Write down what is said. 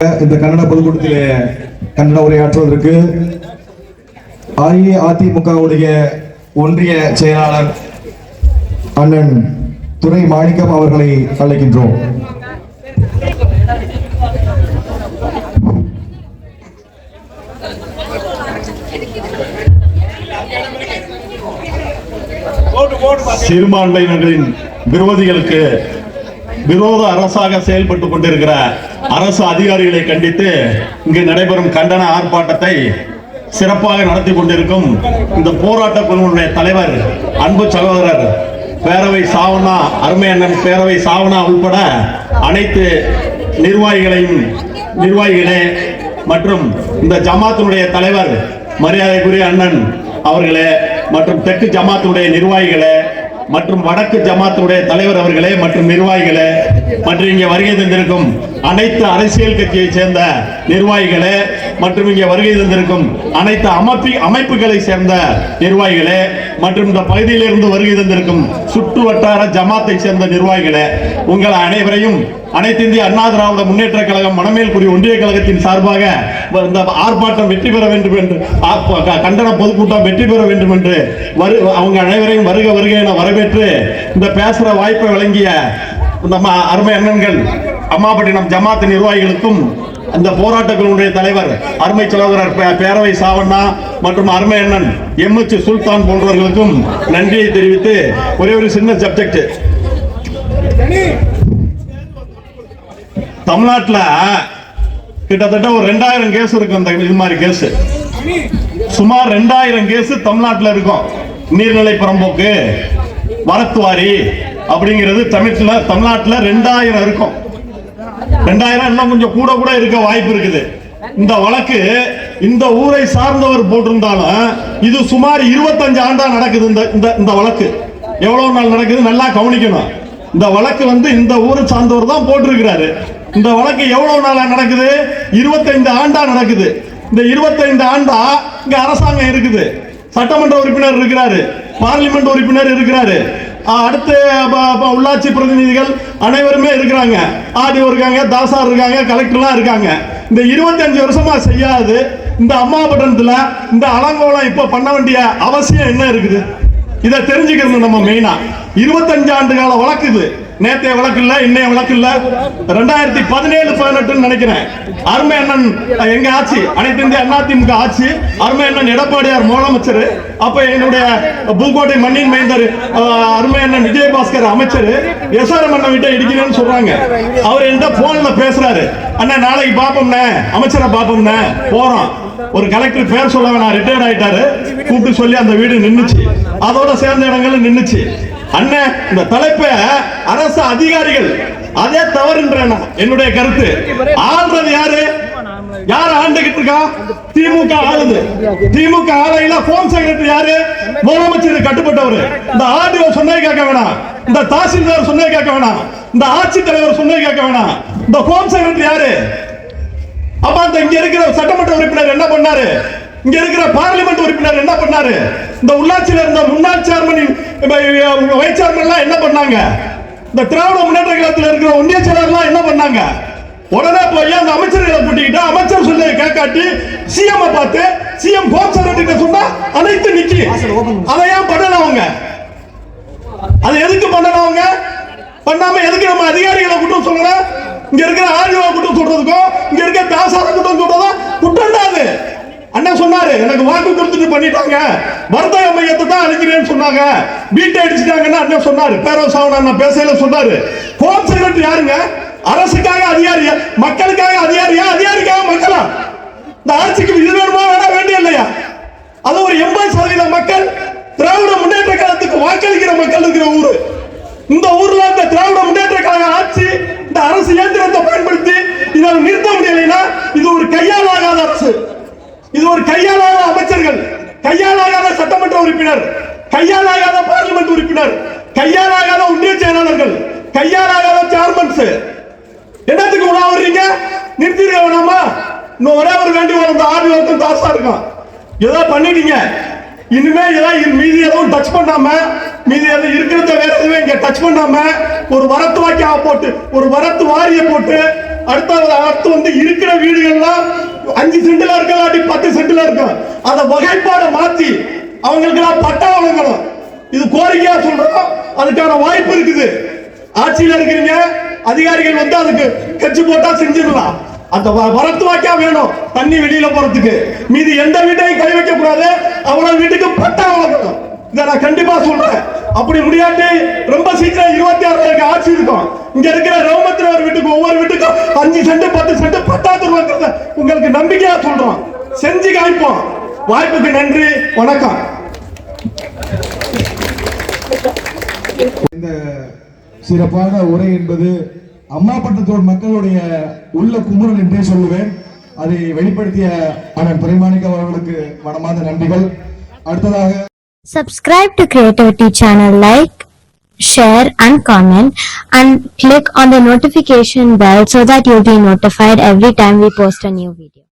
இந்த கன்னட பொதுக்கூட்டத்திலே கன்னட உரையாற்றுவதற்கு அஇஅதிமுகவுடைய ஒன்றிய செயலாளர் அண்ணன் துறை மாணிக்கம் அவர்களை அழைக்கின்றோம். சிறுபான்மையினர்களின் விரோதிகளுக்கு விரோத அரசாக செயல்பட்டு கொண்டிருக்கிற அரசு அதிகாரிகளை கண்டித்து இங்கு நடைபெறும் கண்டன ஆர்ப்பாட்டத்தை சிறப்பாக நடத்தி கொண்டிருக்கும் இந்த போராட்ட குழுவினுடைய தலைவர் அன்பு சகோதரர் பேரவை சாவனா அருமை அண்ணன் பேரவை சாவனா உள்பட அனைத்து நிர்வாகிகளையும் நிர்வாகிகளே மற்றும் இந்த ஜமாத்தினுடைய தலைவர் மரியாதைக்குரிய அண்ணன் அவர்களே மற்றும் தெற்கு ஜமாத்துடைய நிர்வாகிகளே மற்றும் வடக்கு ஜமாத்துடைய தலைவர் அவர்களே மற்றும் நிர்வாகிகளே மற்றும் இங்கே வருகை தந்திருக்கும் அனைத்து அரசியல் கட்சியை சேர்ந்த நிர்வாகிகளே மற்றும் இங்கே வருகை தந்திருக்கும் அனைத்து அமைப்பி அமைப்புகளை சேர்ந்த நிர்வாகிகளே மற்றும் இந்த பகுதியிலிருந்து வருகை தந்திருக்கும் சுற்று வட்டார ஜமாத்தை சேர்ந்த நிர்வாகிகளே உங்கள் அனைவரையும் அனைத்து இந்திய அண்ணா திராவிட முன்னேற்ற கழகம் மணமேல்குடி ஒன்றிய கழகத்தின் சார்பாக இந்த ஆர்ப்பாட்டம் வெற்றி பெற வேண்டும் என்று க- கண்டன பொதுக்கூட்டம் வெற்றி பெற வேண்டும் என்று வரு அவங்க அனைவரையும் வருக வருக என வரவேற்று இந்த பேசுகிற வாய்ப்பை வழங்கிய நம்ம அருமை அண்ணன்கள் அம்மாபட்டினம் ஜமாத் நிர்வாகிகளுக்கும் அந்த போராட்டங்களுடைய தலைவர் அருமை சகோதரர் பே- பேரவை சாவண்ணா மற்றும் அருமை அண்ணன் எம் எச் சுல்தான் போன்றவர்களுக்கும் நன்றியை தெரிவித்து ஒரே ஒரு சின்ன சப்ஜெக்ட் தமிழ்நாட்டில் கிட்டத்தட்ட ஒரு ரெண்டாயிரம் கேஸ் இருக்கும் இந்த இது மாதிரி கேஸ் சுமார் ரெண்டாயிரம் கேஸ் தமிழ்நாட்டில் இருக்கும். நீர்நிலை புறம்போக்கு வரத்துவாரி அப்படிங்கிறது தமிழ்ல தமிழ்நாட்டில் ரெண்டாயிரம் இருக்கும். ரெண்டாயிரம் இன்னும் கொஞ்சம் கூட கூட இருக்க வாய்ப்பு இருக்குது. இந்த வழக்கு இந்த ஊரை சார்ந்தவர் போட்டிருந்தாலும் இது சுமார் 25 ஆண்டா நடக்குது இந்த இந்த இந்த வழக்கு. எவ்வளவு நாள் நடக்குது நல்லா கவனிக்கணும். இந்த வழக்கு வந்து இந்த ஊரை சார்ந்தவர் தான் போட்டிருக்கிறாரு. இந்த வழக்கு எவ்வளவு நாளா நடக்குது? 25 ஆண்டா நடக்குது. இந்த 25 ஆண்டா இங்க அரசாங்கம் இருக்குது. சட்டமன்ற உறுப்பினர் இருக்கிறாரு. பார்லிமெண்ட் உறுப்பினர் இருக்கிறாரு. அடுத்து உள்ளாட்சி பிரதிநிதிகள் அனைவருமே இருக்கிறாங்க. ஆடிஓ இருக்காங்க தாசார் இருக்காங்க கலெக்டர்லாம் இருக்காங்க. இந்த 25 வருஷமா செய்யாது இந்த அம்மாபட்டணத்துல இந்த அலங்கோலம் இப்போ பண்ண வேண்டிய அவசியம் என்ன இருக்குது? இதை தெரிஞ்சுக்கிறது நம்ம மெயினா 25 ஆண்டு கால வழக்கு இது. நேத்தைய வழக்கு இல்ல இன்னைய வழக்கு இல்ல ரெண்டாயிரத்தி பதினேழு பதினெட்டுன்னு நினைக்கிறேன். அருமை அண்ணன் எங்க ஆட்சி? அனைத்து இந்திய அதிமுக ஆட்சி. அருமை அண்ணன் எடப்பாடியார் முதலமைச்சர். அப்ப என்னுடைய பூகோட்டை மண்ணின் மைந்தர் அருமை அண்ணன் விஜயபாஸ்கர் அமைச்சர். எஸ்ஆர்எம் அண்ணன் வீட்டை இடிக்கிறேன்னு சொல்றாங்க. அவர் என்கிட்ட போன்ல பேசுறாரு. அண்ணா நாளைக்கு பாப்போம்ண்ணே. அமைச்சரை பாப்போம்ண்ணே. போறோம். ஒரு கலெக்டர் பேர் சொல்ல வேணாம் ரிட்டையர்ட் ஆயிட்டாரு. கூப்பிட்டு சொல்லி அந்த வீடு நின்னுச்சு. அதோட சேர்ந்த இடங்கள்ல நின்னுச்சு. அண்ணன் இந்த தலைப்பை அரசு அதிகாரிகள் அதே தவறுன்ற என்னுடைய கருத்து. ஆள்றது யாரு? யார் ஆண்டுகிட்டு இருக்கா? திமுக ஆளுது. திமுக ஆலையில போன் செக்ரட்டரி யாரு? முதலமைச்சர் கட்டுப்பட்டவர். இந்த ஆர்டிஓ சொன்னே கேட்க வேணாம். இந்த தாசில்தார் சொன்னே கேட்க வேணாம். இந்த ஆட்சித்தலைவர் சொன்னே கேட்க வேணாம். இந்த ஹோம் செக்ரட்டரி யாரு? அப்ப அந்த இங்க இருக்கிற சட்டமன்ற உறுப்பினர் என்ன பண்ணாரு? இங்க இருக்கிற பார்லிமெண்ட் உறுப்பினர் என்ன பண்ணாரு? இந்த உள்ளாட்சியில இருந்த முன்னாள் சேர்மன் வைஸ் சேர்மன் என்ன பண்ணாங்க? இந்த திராவிட முன்னேற்ற கழகத்தில் இருக்கிற ஒன்றிய செயலர்லாம் என்ன பண்ணாங்க? உடனே போய் அந்த அமைச்சர்களை கூட்டிக்கிட்டு அமைச்சர் சொல்லி கேட்காட்டி சிஎம் பார்த்து சிஎம் ஹோம் செக்ரட்டரி சொன்னா அனைத்து நிக்கி. அதை ஏன் பண்ணல அவங்க? அது எதுக்கு பண்ணணும் அவங்க? பண்ணாம எதுக்கு நம்ம அதிகாரிகளை குற்றம் சொல்லணும் இங்க இருக்கிற ஆர்டிஓ குற்றம் சொல்றதுக்கும் இங்க இருக்க தாசார குற்றம் சொல்றதும் குற்றம் தான் அது. அண்ணன் சொன்னாரு எனக்கு வாக்கு கொடுத்துட்டு பண்ணிட்டாங்க. வர்த்தக மையத்தை தான் அழிக்கிறேன்னு சொன்னாங்க. வீட்டை அடிச்சுட்டாங்கன்னு அண்ணன் சொன்னாரு. பேரவ நான் பேசையில சொன்னாரு. ஹோம் செக்ரட்டரி யாருங்க? அரசுக்காக அதிகாரியா? மக்களுக்காக அதிகாரியா? அதிகாரிக்காக மக்களா? இந்த ஆட்சிக்கு இது வேணுமா வேணா வேண்டிய இல்லையா? அது ஒரு எண்பது சதவீத மக்கள் திராவிட முன்னேற்ற கழகத்துக்கு வாக்களிக்கிற மக்கள் இருக்கிற ஊரு. இந்த ஊர்ல இந்த திராவிட முன்னேற்ற கழக ஆட்சி இந்த அரசு இயந்திரத்தை பயன்படுத்தி இதை நிறுத்த முடியலைன்னா இது ஒரு கையாலாகாத அரசு இது ஒரு கையாளாத அமைச்சர்கள். கையாளாகாத சட்டமன்ற உறுப்பினர். கையாளாகாத பார்லிமெண்ட் உறுப்பினர். கையாளாகாத ஒன்றிய செயலாளர்கள். கையாளாகாத சேர்மன்ஸ் என்னத்துக்கு உணவு வர்றீங்க? நிறுத்திருக்க வேணாமா இன்னும் ஒரே ஒரு வேண்டி இந்த ஆறு வருஷம் தாசா இருக்கும் ஏதோ பண்ணிட்டீங்க. இனிமே ஏதாவது மீதி எதுவும் டச் பண்ணாம மீதி எதுவும் இருக்கிறத வேற எதுவும் இங்க டச் பண்ணாம ஒரு வரத்து வாக்கியா போட்டு ஒரு வரத்து வாரிய போட்டு அடுத்த அடுத்து வந்து இருக்கிற வீடுகள்லாம் அஞ்சு சென்ட்ல இருக்கலாட்டி பத்து சென்ட்ல இருக்கும் அதை வகைப்பாடை மாத்தி அவங்களுக்கு எல்லாம் பட்டா வழங்கணும். இது கோரிக்கையா சொல்றோம். அதுக்கான வாய்ப்பு இருக்குது. ஆட்சியில் இருக்கிறீங்க அதிகாரிகள் வந்து அதுக்கு கட்சி போட்டா செஞ்சிடலாம். அந்த வரத்து வாக்கா வேணும் தண்ணி வெளியில போறதுக்கு. மீது எந்த வீட்டையும் கை வைக்க கூடாது. அவ்வளவு வீட்டுக்கு பட்டா வழங்கணும். இதை நான் கண்டிப்பா சொல்றேன். அப்படி முடியாட்டி ரொம்ப சீக்கிரம் இருபத்தி ஆறு ஆட்சி இருக்கும். இங்க இருக்கிற ரவுமத்திரவர் வீட்டுக்கு ஒவ்வொரு வீட்டுக்கும் அஞ்சு சென்ட் பத்து சென்ட் பட்டா உங்க நம்பிக்கையா சொல்றோம். செஞ்சு காய்ப்போம் வாய்ப்புக்கு நன்றி வணக்கம். இந்த சிறப்பான உரை என்பது அம்மாப்பட்டத்தோர் மக்களுடைய உள்ள குமுறல் என்றே சொல்லுவேன். அதை வெளிப்படுத்திய அண்ணன் துரைமாணிக்கம் அவர்களுக்கு மனமார்ந்த நன்றிகள். அடுத்ததாக Subscribe to Creativity channel, like, share and comment and click on the notification bell so that you'll be notified every time we post a new video.